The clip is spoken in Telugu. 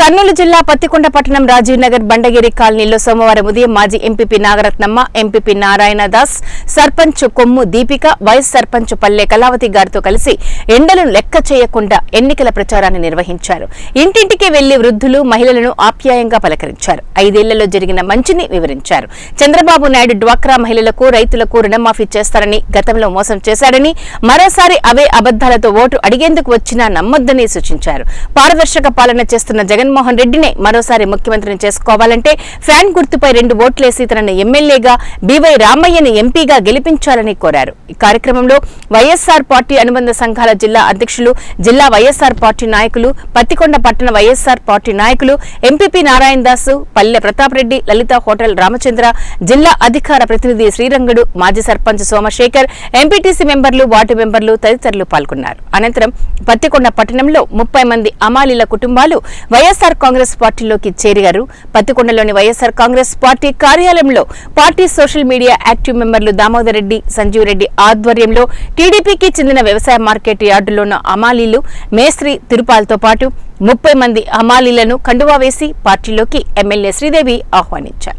కర్నూలు జిల్లా పత్తికొండ పట్టణం రాజీవ్ నగర్ బండగిరి కాలనీలో సోమవారం ఉదయం మాజీ MPP Nagaratnamma MPP Narayana Das sarpanch Kommu Deepika vice sarpanch Palle Kalavathi గారితో కలిసి ఎండలను లెక్క చేయకుండా ఎన్నికల ప్రచారాన్ని నిర్వహించారు. ఇంటింటికి వెళ్ళి వృద్ధులు మహిళలను ఆప్యాయంగా పలకరించారు. ఐదేళ్ళలో జరిగిన మంచిని వివరించారు. చంద్రబాబు నాయుడు డ్వాక్రా మహిళలకు రైతులకు రుణమాఫీ చేస్తారని గతంలో మోసం చేశారని మరోసారి అవే అబద్దాలతో ఓటు అడిగేందుకు వచ్చినా నమ్మొద్దని సూచించారు. పారదర్శక పాలన చేస్తున్న జగన్ జగన్మోహన్ రెడ్డినే మరోసారి ముఖ్యమంత్రిని చేసుకోవాలంటే ఫ్యాన్ గుర్తుపై రెండు ఓట్లేసి తనను ఎమ్మెల్యేగా బీవై రామయ్యని ఎంపీగా గెలిపించాలని కోరారు. ఈ కార్యక్రమంలో వైఎస్సార్ పార్టీ అనుబంధ సంఘాల జిల్లా అధ్యక్షులు జిల్లా వైఎస్సార్ పార్టీ నాయకులు పత్తికొండ పట్టణ వైఎస్సార్ పార్టీ నాయకులు ఎంపీపీ నారాయణ దాసు పల్లె ప్రతాప్ రెడ్డి లలిత హోటల్ రామచంద్ర జిల్లా అధికార ప్రతినిధి శ్రీరంగుడు మాజీ సర్పంచ్ సోమశేఖర్ ఎంపీటీసీ మెంబర్లు వార్డు మెంబర్లు తదితరులు పాల్గొన్నారు. అనంతరం పత్తికొండ పట్టణంలో ముప్పై మంది అమాలీల కుటుంబాలు వైఎస్సార్ కాంగ్రెస్ పార్టీలోకి చేరిగారు. పత్తికొండలోని వైఎస్సార్ కాంగ్రెస్ పార్టీ కార్యాలయంలో పార్టీ సోషల్ మీడియా యాక్టివ్ మెంబర్లు దామోదర్ రెడ్డి సంజీవ్ రెడ్డి ఆధ్వర్యంలో టీడీపీకి చెందిన వ్యవసాయ మార్కెట్ యార్డులోని అమాలీలు మేస్త్రి తిరుపాలతో పాటు ముప్పై మంది అమాలీలను కండువా వేసి పార్టీలోకి ఎమ్మెల్యే శ్రీదేవి ఆహ్వానించారు.